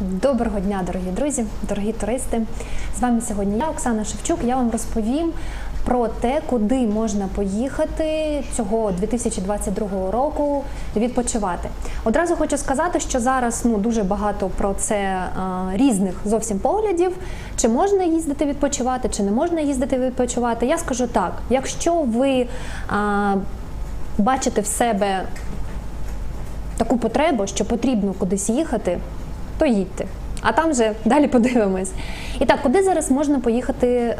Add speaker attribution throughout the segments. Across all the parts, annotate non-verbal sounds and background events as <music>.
Speaker 1: Доброго дня, дорогі друзі, дорогі туристи. З вами сьогодні я, Оксана Шевчук. Я вам розповім про те, куди можна поїхати цього 2022 року відпочивати. Одразу хочу сказати, що зараз ну дуже багато про це е, різних зовсім поглядів. Чи можна їздити відпочивати, чи не можна їздити відпочивати. Я скажу так: якщо ви е, бачите в себе таку потребу, що потрібно кудись їхати, то їдьте. А там вже далі подивимось. І так, куди зараз можна поїхати е,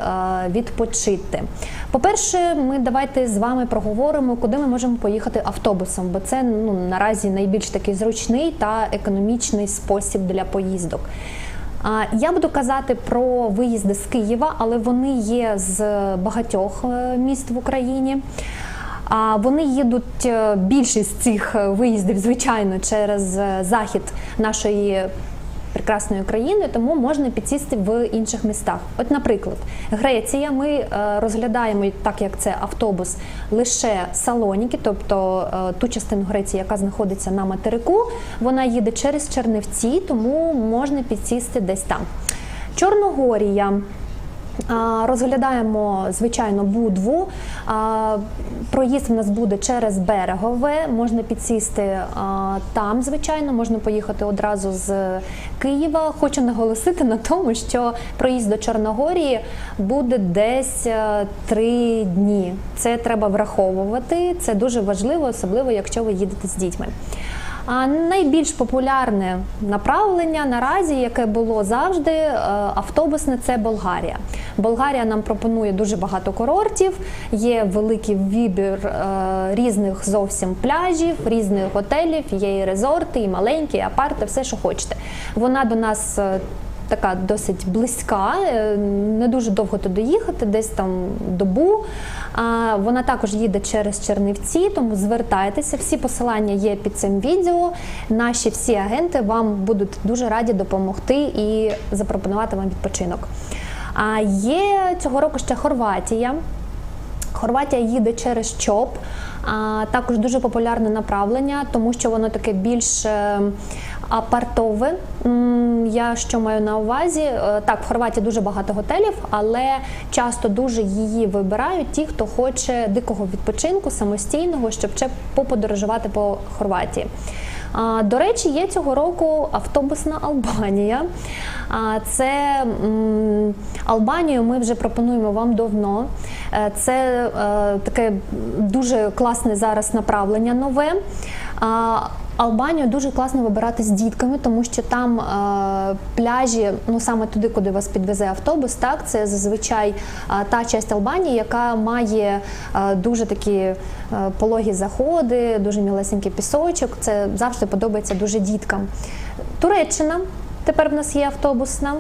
Speaker 1: відпочити? По-перше, ми давайте з вами проговоримо, куди ми можемо поїхати автобусом, бо це ну, наразі найбільш такий зручний та економічний спосіб для поїздок. Я буду казати про виїзди з Києва, але вони є з багатьох е, міст в Україні. А вони їдуть е, більшість цих е, виїздів, звичайно, через е, захід нашої прекрасної країни, тому можна підсісти в інших містах. От, наприклад, Греція. Ми розглядаємо так, як це автобус, лише Салоніки, тобто ту частину Греції, яка знаходиться на материку. Вона їде через Чернівці, тому можна підсісти десь там. Чорногорія. Розглядаємо звичайно Будву. Проїзд в нас буде через берегове. Можна підсісти там, звичайно, можна поїхати одразу з Києва. Хочу наголосити на тому, що проїзд до Чорногорії буде десь е, три дні. Це треба враховувати. Це дуже важливо, особливо якщо ви їдете з дітьми. А найбільш популярне направлення наразі, яке було завжди, е, автобусне це Болгарія. Болгарія нам пропонує дуже багато курортів, є великий вибір е, різних зовсім пляжів, різних готелів, є і резорти, і маленькі, і апарти, все, що хочете. Вона до нас. Така досить близька, е, не дуже довго туди їхати, десь там добу. Вона також їде через Чернівці, тому звертайтеся. Всі посилання є під цим відео. Наші всі агенти вам будуть дуже раді допомогти і запропонувати вам відпочинок. А є цього року ще Хорватія. Хорватія їде через ЧОП, а також дуже популярне направлення, тому що воно таке більш е, апартове. Я що маю на увазі? Е, Так, в Хорватії дуже багато готелів, але часто дуже її вибирають ті, хто хоче дикого відпочинку самостійного, щоб ще поподорожувати по Хорватії. До речі, є цього року автобусна Албанія. Це Албанію ми вже пропонуємо вам давно. Е, Це е, таке дуже класне зараз направлення нове. Албанію дуже класно вибирати з дітками, тому що там е, пляжі, ну саме туди, куди вас підвезе автобус, так це зазвичай е, та часть Албанії, яка має е, дуже такі е, пологі заходи, дуже мілесенький пісочок. Це завжди подобається дуже діткам. Туреччина тепер в нас є автобусна,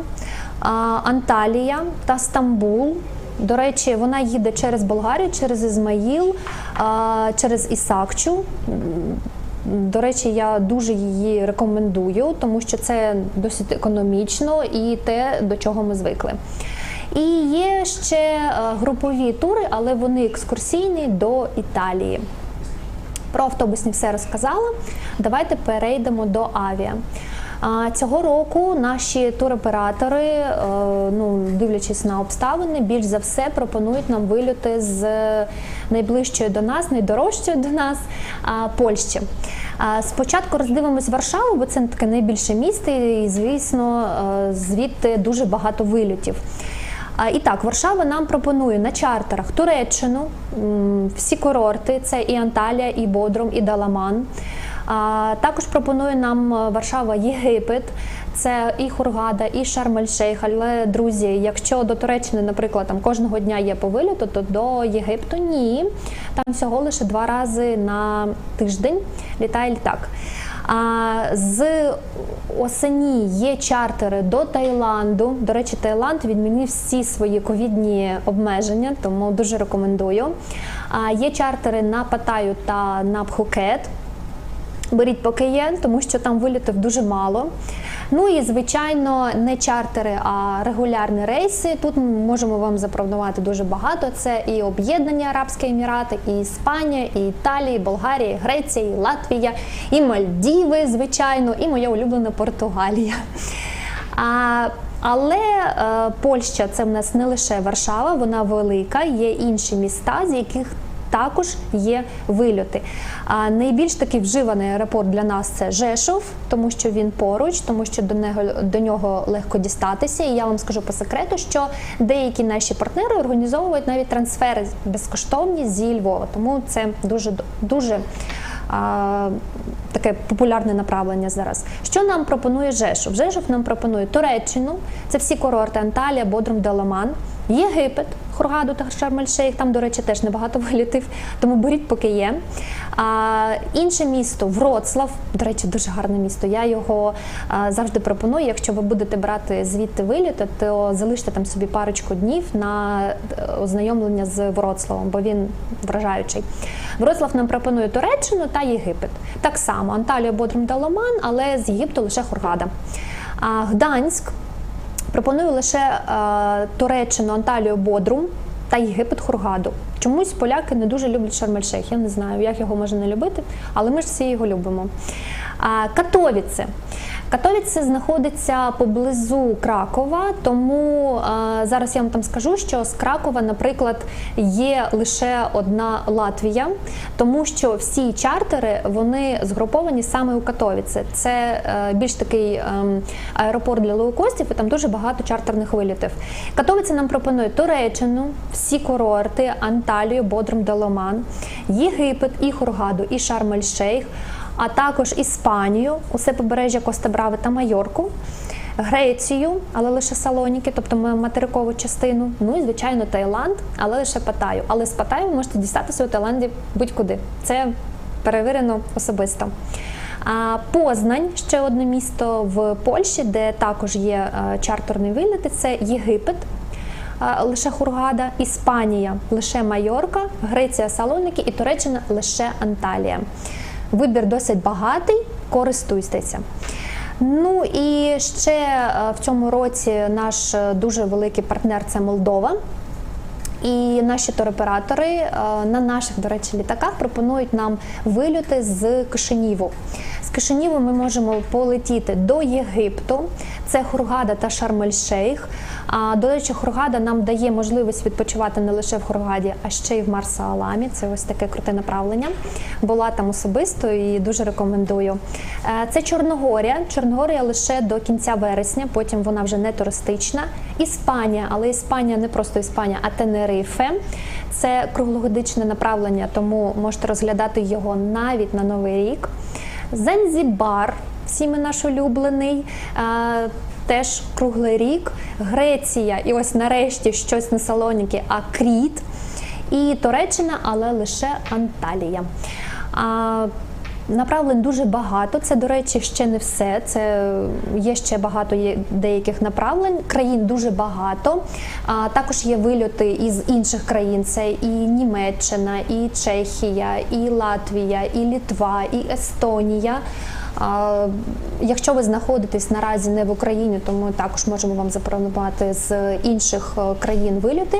Speaker 1: а, Анталія та Стамбул. До речі, вона їде через Болгарію, через Ізмаїл, через Ісакчу. До речі, я дуже її рекомендую, тому що це досить економічно і те, до чого ми звикли. І є ще е, групові тури, але вони екскурсійні до Італії. Про автобусні все розказала. Давайте перейдемо до авіа. А, Цього року наші туроператори, е, ну дивлячись на обставини, більш за все пропонують нам вильоти з найближчої до нас, найдорожчої до нас Польщі. Спочатку роздивимось Варшаву, бо це таке найбільше місто, і звісно, е, звідти дуже багато вильотів. І так, Варшава нам пропонує на чартерах Туреччину, всі курорти, це і Анталія, і Бодрум, і Даламан. Також пропонує нам е, Варшава Єгипет, це і Хургада, і Шарм-ель-Шейх. Але друзі, якщо до Туреччини, наприклад, там кожного дня є по виліту, то до Єгипту ні. Там всього лише два рази на тиждень літає літак. А з осені є чартери до Таїланду. До речі, Таїланд відмінив всі свої ковідні обмеження, тому дуже рекомендую. А є чартери на Паттайю та на Пхукет. Беріть поки є, тому що там вилітів дуже мало. Ну і звичайно, не чартери, а регулярні рейси. Тут ми можемо вам запропонувати дуже багато. Це і об'єднані Арабські Емірати, і Іспанія, і Італія, і Болгарія, і Греція, і Латвія, і Мальдіви, звичайно, і моя улюблена Португалія. А, але е, Польща це в нас не лише Варшава, вона велика, є інші міста, з яких також є вильоти. А найбільш такий вживаний аеропорт для нас це Жешов, тому що він поруч, тому що до нього до нього легко дістатися. І я вам скажу по секрету, що деякі наші партнери організовують навіть трансфери безкоштовні зі Львова. Тому це дуже дуже. А, таке популярне направлення зараз. Що нам пропонує Жешов? Жешов нам пропонує Туреччину, це всі курорти Анталія, Бодрум, Деламан, Єгипет, Хургаду та Шарм-ель-Шейх, там, до речі, теж небагато <laughs> вилітів, тому беріть, поки є. А, інше місто Вроцлав, до речі, дуже гарне місто. Я його а, завжди пропоную. Якщо ви будете брати звідти виліти, то залиште там собі парочку днів на е, ознайомлення з Вроцлавом, бо він вражаючий. Вроцлав нам пропонує Туреччину та Єгипет. Так само Анталія, Бодрум, Даломан, але з Єгипту лише Хургада. А Гданськ пропоную лише е, Туреччину, Анталію, Бодрум та Єгипет Хургаду. Чомусь поляки не дуже люблять Шарм-ель-Шейх. Я не знаю, як його можна не любити, але ми ж всі його любимо. Катовіце. Катовіце знаходиться поблизу Кракова, тому зараз я вам там скажу, що з Кракова, наприклад, є лише одна Латвія, тому що всі чартери вони згруповані саме у Катовіце. Це е, більш такий ем, аеропорт для лоукостів, і там дуже багато чартерних вилітів. Катовіце нам пропонує Туреччину, всі курорти, Анталію, Бодрум, Даломан, Єгипет, і Хургаду, і Шарм-ель-Шейх а також Іспанію, усе побережжя Коста Брави та Майорку, Грецію, але лише Салоніки, тобто материкову частину. Ну і звичайно Таїланд, але лише Паттаю. Але з Паттаю ви можете дістатися у Таїланді будь-куди. Це перевірено особисто. А Познань ще одне місто в Польщі, де також є е, чартерні виліти. Це Єгипет. е, Лише Хургада, Іспанія лише Майорка, Греція Салоники і Туреччина лише Анталія. Вибір досить багатий, користуйтеся. Ну і ще е, в цьому році наш е, дуже великий партнер це Молдова. І наші туроператори е, на наших, до речі, літаках пропонують нам вильоти з Кишиніву. Кишиніву ми можемо полетіти до Єгипту, це Хургада та Шарм-ель-Шейх. До речі, Хургада нам дає можливість відпочивати не лише в Хургаді, а ще й в Марса-Аламі. Це ось таке круте направлення. Була там особисто і дуже рекомендую. Е, Це Чорногорія. Чорногорія лише до кінця вересня, потім вона вже не туристична. Іспанія, але Іспанія не просто Іспанія, а Тенерифе. Це круглогодичне направлення, тому можете розглядати його навіть на Новий рік. Занзібар, всіми наш улюблений. е, Теж круглий рік, Греція, і ось нарешті щось на Салоніки, а Кріт, і Туреччина, але лише Анталія. А, Направлень дуже багато. Це, до речі, ще не все. Це є ще багато деяких направлень. Країн дуже багато. А також є вильоти із інших країн. Це і Німеччина, і Чехія, і Латвія, і Літва, і Естонія. Якщо ви знаходитесь наразі не в Україні, то ми також можемо вам запропонувати з інших е, країн виліти.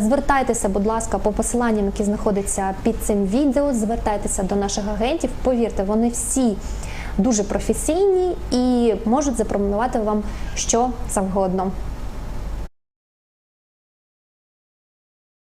Speaker 1: Звертайтеся, будь ласка, по посиланням, які знаходяться під цим відео. Звертайтеся до наших агентів. Повірте, вони всі дуже професійні і можуть запропонувати вам що завгодно.